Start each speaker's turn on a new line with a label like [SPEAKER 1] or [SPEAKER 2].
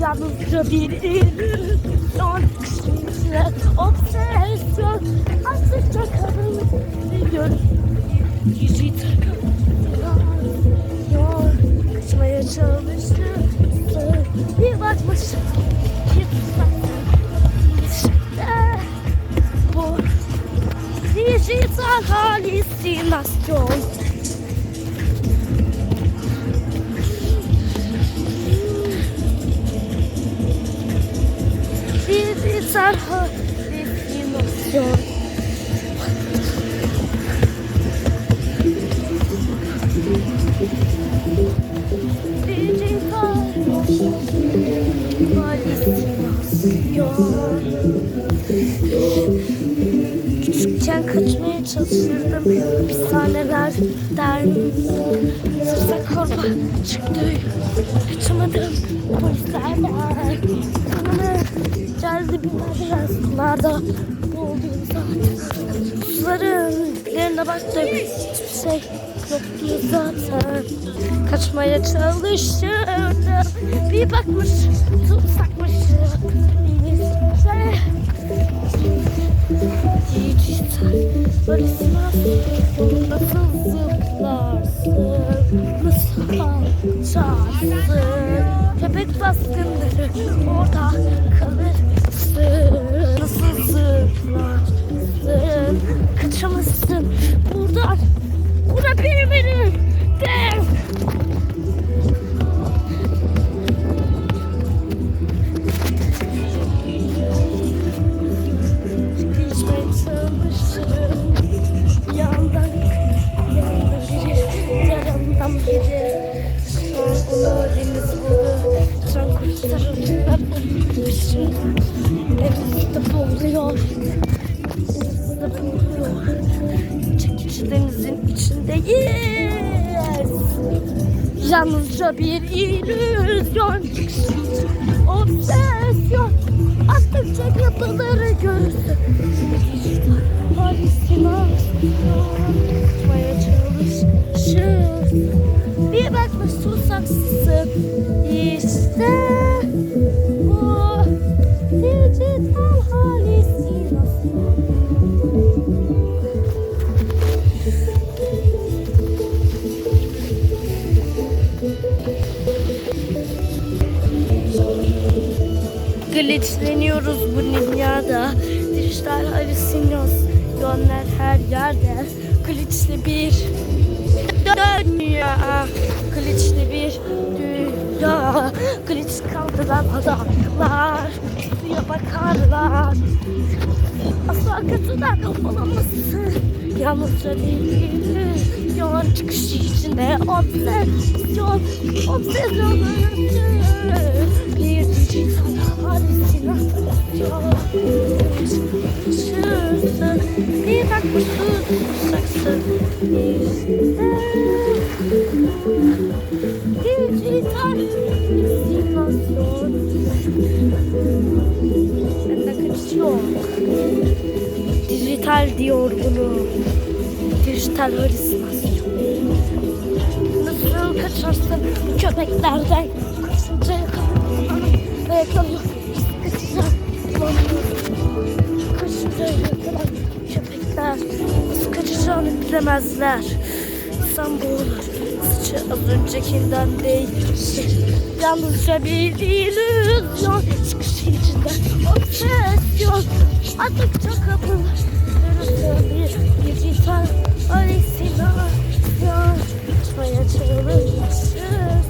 [SPEAKER 1] Yalnızca bir illüzyon Kışınca obsesyon. Azıcık kavruluyorum Dijital Yol Kaçmaya çalıştım Bir bakmışım işte bu dijital halüsinasyon. Küçükken kaçmaya çalışırdım. Hapishanelerden Sırsak korba çıktı. Kaçamadım. Polislerden Sonra geldi bir sularda boğuldum zaten? Suların diplerine baktım. Hiçbir şey yoktu zaten. Kaçmaya çalıştım bir bakmış tutsakmışım İşte Barışmaz Nasıl zıplarsın? Nasıl alçarsın Köpek baskınları Orada kalırsın Nasıl zıplarsın İçindeyiz Yalnızca bir illüzyon Obsesyon. Attıkça yapıları görürsün glitchleniyoruz bu dünyada. Dijital halüsinasyonlar her yerde. Glitchli bir dünya. Glitchli bir dünya. Kaldıran adamlar. Suya bakarlar. Asla kötüden olamazsın. Yalnızca değil. Yalan çıkışı içinde obsesyon. Obsesyon Bir dijital halüsinasyon. Şırsın. Bir bakmışsın. Saksın. İşte. Dijital halüsinasyon. Benden kaçıyor. Dijital diyor bunu. Dijital halüsinasyon. Nasıl kaçarsın bu köpeklerden? Kaçınca yakalıyor. Ve yakalıyor. Kaçacağım. Kaçınca yakalar köpekler. Nasıl kaçacağını bilemezler. İnsan boğulur. Sıçı az öncekinden değişir. Yalnızca bir illüzyon. Çıkışı içinde obsesyon. Attıkça kapılır. Yarısı bir dijital halüsinasyon. Açmaya çalışır.